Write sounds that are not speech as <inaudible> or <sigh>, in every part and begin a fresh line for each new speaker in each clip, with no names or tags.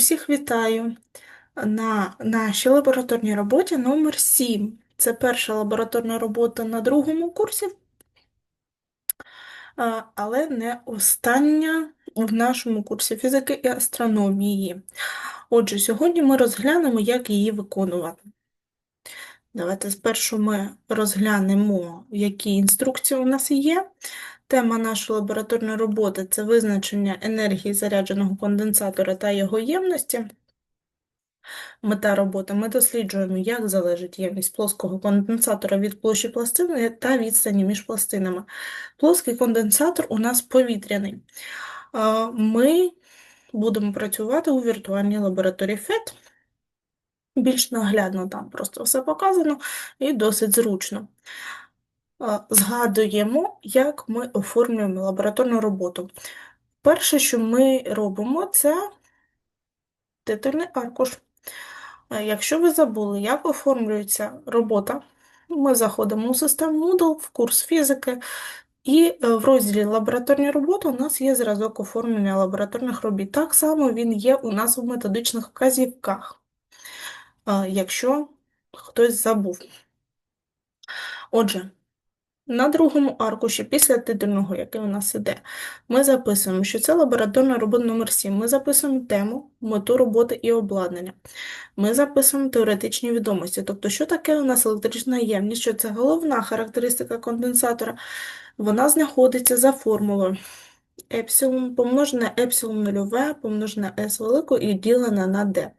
Усіх вітаю на нашій лабораторній роботі номер 7. Це перша лабораторна робота на другому курсі, але не остання в нашому курсі фізики і астрономії. Отже, сьогодні ми розглянемо, як її виконувати. Давайте спершу ми розглянемо, які інструкції у нас є. Тема нашої лабораторної роботи це визначення енергії зарядженого конденсатора та його ємності. Мета роботи ми досліджуємо, як залежить ємність плоского конденсатора від площі пластини та відстані між пластинами. Плоский конденсатор у нас повітряний. Ми будемо працювати у віртуальній лабораторії FET. Більш наглядно там просто все показано і досить зручно. Згадуємо, як ми оформлюємо лабораторну роботу. Перше, що ми робимо, це титульний аркуш. Якщо ви забули, як оформлюється робота, ми заходимо у систему Moodle в курс фізики, і е, в розділі Лабораторні роботи у нас є зразок оформлення лабораторних робіт. Так само він є у нас в методичних вказівках, якщо хтось забув. Отже, на другому аркуші, після титульного, який у нас іде, ми записуємо, що це лабораторна робота номер 7 Ми записуємо тему, мету роботи і обладнання. Ми записуємо теоретичні відомості, тобто, що таке у нас електрична ємність, що це головна характеристика конденсатора, вона знаходиться за формулою епсилон помножене епсилон нульове, помножене S велику і ділене на D.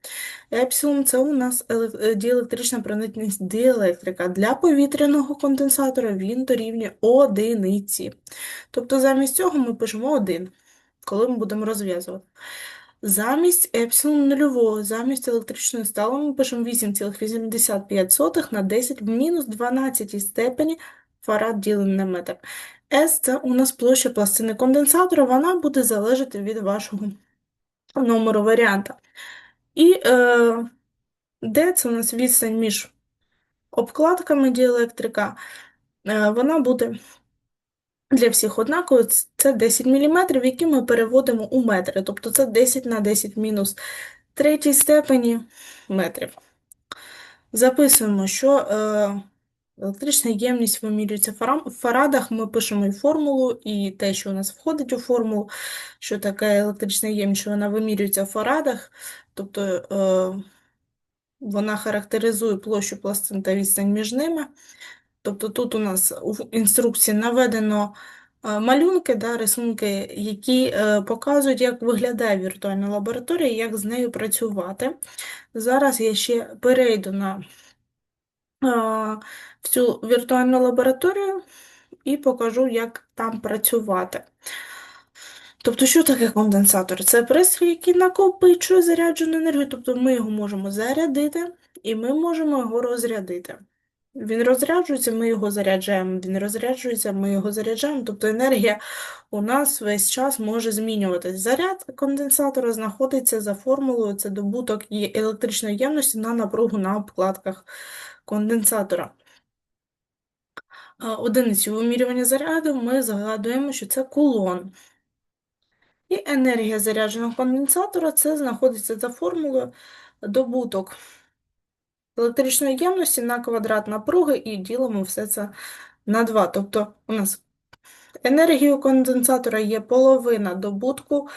Епсилон це у нас е, діелектрична проникність діелектрика. Для повітряного конденсатора він дорівнює одиниці. Тобто замість цього ми пишемо 1, коли ми будемо розв'язувати. Замість епсилон нульового, замість електричної стали ми пишемо 8,85 на 10 в мінус 12 степені фарад ділене на метр. S це у нас площа пластини конденсатора, вона буде залежати від вашого номеру варіанта. І е, D це у нас відстань між обкладками діелектрика, е, вона буде для всіх однаково, це 10 мм, які ми переводимо у метри. Тобто це 10 на 10 мінус третій степені метрів. Записуємо, що. Е, Електрична ємність вимірюється в фарадах, ми пишемо і формулу, і те, що у нас входить у формулу, що таке електрична ємність, що вона вимірюється в фарадах, тобто е, вона характеризує площу пластин та відстань між ними. Тобто тут у нас у інструкції наведено е, малюнки, да, рисунки, які е, показують, як виглядає віртуальна лабораторія як з нею працювати. Зараз я ще перейду на в цю віртуальну лабораторію і покажу, як там працювати. Тобто, що таке конденсатор? Це пристрій, який накопичує заряджену енергію, тобто ми його можемо зарядити і ми можемо його розрядити. Він розряджується, ми його заряджаємо, він розряджується, ми його заряджаємо, тобто енергія у нас весь час може змінюватись. Заряд конденсатора знаходиться за формулою, це добуток електричної ємності на напругу на обкладках конденсатора. Одиницю вимірювання заряду ми згадуємо, що це кулон. І енергія зарядженого конденсатора це знаходиться за формулою добуток електричної ємності на квадрат напруги і ділимо все це на 2. Тобто у нас енергія конденсатора є половина добутку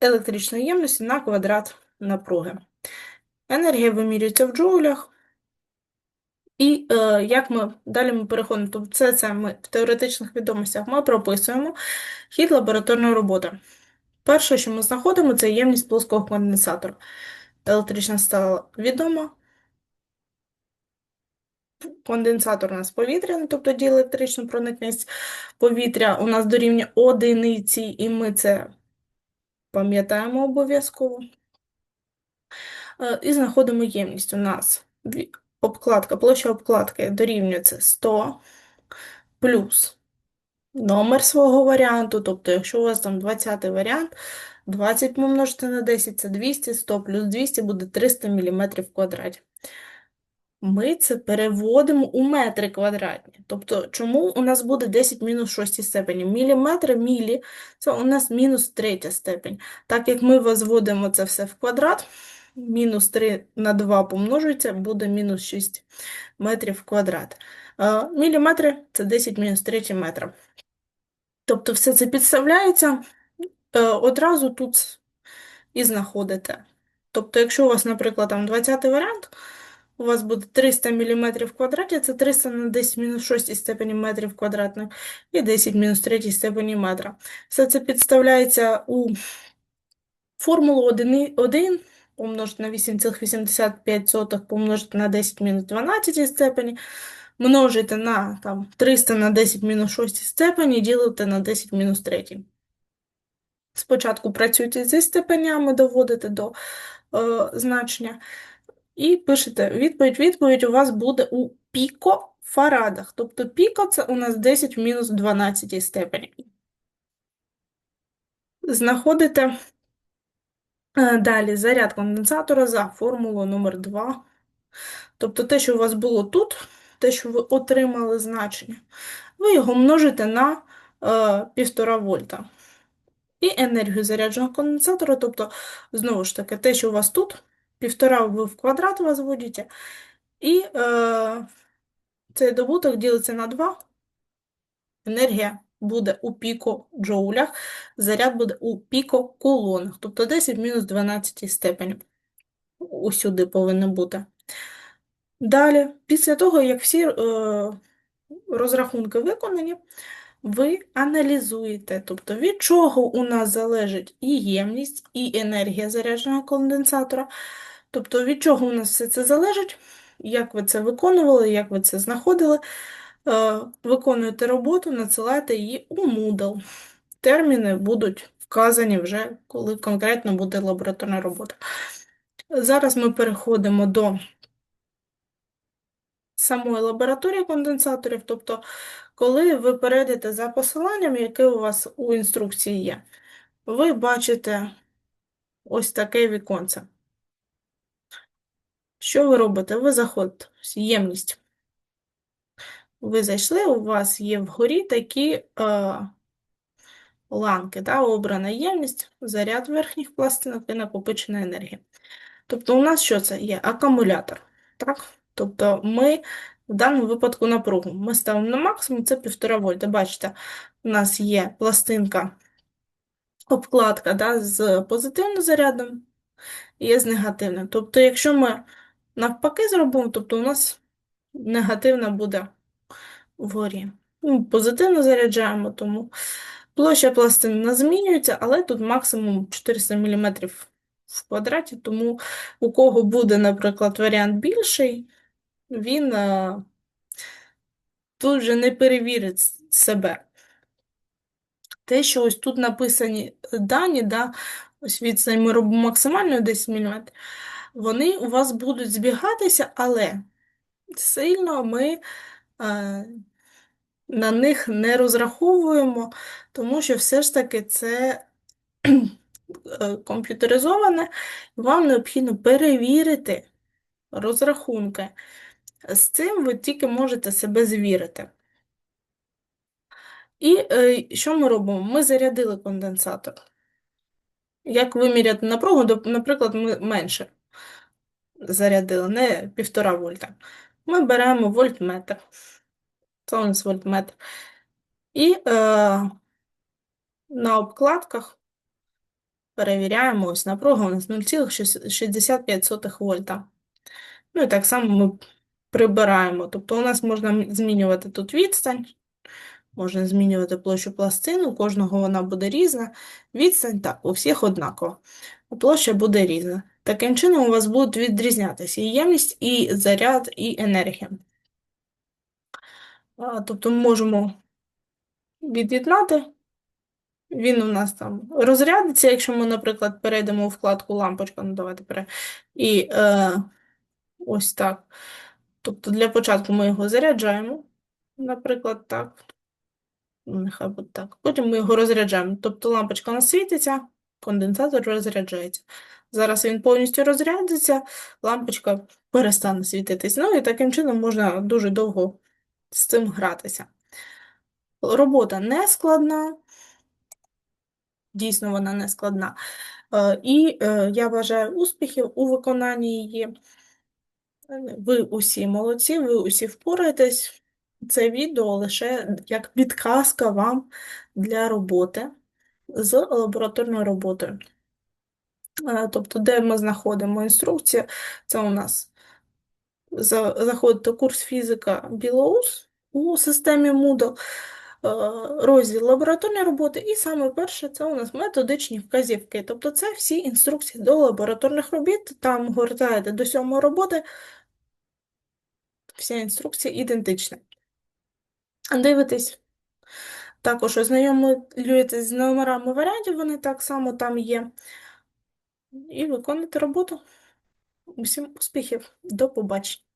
електричної ємності на квадрат напруги. Енергія вимірюється в джоулях. І е, як ми далі ми переходимо, тобто це, це ми в теоретичних відомостях ми прописуємо хід лабораторної роботи. Перше, що ми знаходимо, це ємність плоского конденсатора. Електрична стала відома. Конденсатор у нас повітряний, тобто діелектричну проникність повітря у нас дорівнює одиниці, і ми це пам'ятаємо обов'язково. Е, і знаходимо ємність у нас обкладка, площа обкладки дорівнюється 100 плюс номер свого варіанту, тобто, якщо у вас там 20 варіант, 20 помножити на 10 це 200, 100 плюс 200 буде 300 мм в квадраті. Ми це переводимо у метри квадратні. Тобто, чому у нас буде 10 мінус 6 степені? Міліметри, мілі, це у нас мінус третя степень. Так як ми возводимо це все в квадрат, мінус 3 на 2 помножується, буде мінус 6 метрів в квадрат. Е, Міліметри – це 10 мінус 3 метра. Тобто все це підставляється, е, одразу тут і знаходите. Тобто, якщо у вас, наприклад, там 20 варіант, у вас буде 300 мм в квадраті, це 300 на 10 мінус 6 степені метрів квадратних і 10 мінус 3 степені метра. Все це підставляється у формулу 1, 1 помножити на 8,85 помножити на 10 мінус 12 степені, множите на там, 300 на 10 мінус 6 степені, ділите на 10 мінус 3. Спочатку працюйте зі степенями, доводите до е, значення. І пишете відповідь. Відповідь у вас буде у пікофарадах. Тобто піко це у нас 10 в мінус 12 степені. Знаходите е, далі заряд конденсатора за формулою номер 2. Тобто те, що у вас було тут, те, що ви отримали значення, ви його множите на е, 1,5 вольта. І енергію зарядженого конденсатора, тобто, знову ж таки, те, що у вас тут, півтора ви в квадрат возводите, і е, цей добуток ділиться на 2. Енергія буде у піко-джоулях, заряд буде у піко-кулонах, тобто 10 мінус 12 степені. Усюди повинно бути. Далі, після того, як всі е, розрахунки виконані, ви аналізуєте, тобто від чого у нас залежить і ємність, і енергія зарядженого конденсатора. Тобто, від чого у нас все це залежить, як ви це виконували, як ви це знаходили. Е, Виконуєте роботу, надсилаєте її у Moodle. Терміни будуть вказані вже, коли конкретно буде лабораторна робота. Зараз ми переходимо до самої лабораторії конденсаторів, тобто, коли ви перейдете за посиланням, яке у вас у інструкції є, ви бачите ось таке віконце. Що ви робите? Ви заходите, ось ємність. Ви зайшли, у вас є вгорі такі е, ланки, да, обрана ємність, заряд верхніх пластинок і накопичена енергія. Тобто, у нас що це є? Акумулятор. Так? Тобто ми в даному випадку напругу. Ми ставимо на максимум, це 1,5 вольта. Бачите, у нас є пластинка, обкладка да, з позитивним зарядом і з негативним. Тобто, якщо ми навпаки зробимо, тобто у нас негативна буде вгорі. Ну, Позитивно заряджаємо, тому площа пластин не змінюється, але тут максимум 400 мм в квадраті, тому у кого буде, наприклад, варіант більший, він а, тут вже не перевірить себе. Те, що ось тут написані дані, да, ось відстань ми робимо максимально 10 мм, вони у вас будуть збігатися, але сильно ми а, на них не розраховуємо, тому що все ж таки це <clears throat> е, комп'ютеризоване, вам необхідно перевірити розрахунки. З цим ви тільки можете себе звірити. І е, що ми робимо? Ми зарядили конденсатор. Як виміряти напругу, наприклад, менше зарядили, не 1,5 вольта. Ми беремо вольтметр. Це вольтметр. І е, на обкладках перевіряємо ось напруга у нас 0,65 вольта. Ну і так само ми прибираємо. Тобто у нас можна змінювати тут відстань, можна змінювати площу пластин, у кожного вона буде різна. Відстань так, у всіх однакова. Площа буде різна. Таким чином у вас будуть відрізнятися і ємність, і заряд, і енергія. Тобто ми можемо від'єднати. Він у нас там розрядиться, якщо ми, наприклад, перейдемо у вкладку лампочка, ну давайте пере... І е, ось так. Тобто для початку ми його заряджаємо, наприклад, так. Нехай буде так. Потім ми його розряджаємо. Тобто лампочка нас світиться, конденсатор розряджається. Зараз він повністю розрядиться, лампочка перестане світитись. Ну і таким чином можна дуже довго з цим гратися. Робота не складна, дійсно вона не складна. Е, І е, я бажаю успіхів у виконанні її. Ви усі молодці, ви усі впораєтесь. Це відео лише як підказка вам для роботи з лабораторною роботою. Тобто, де ми знаходимо інструкцію, це у нас за- заходите курс фізика Білоус у системі Moodle, розділ лабораторні роботи, і саме перше це у нас методичні вказівки. Тобто це всі інструкції до лабораторних робіт, там гортаєте до сьомої роботи, вся інструкція ідентична. Дивитесь. Також ознайомлюєтесь з номерами варіантів, вони так само там є. І виконуєте роботу. Усім успіхів, до побачення.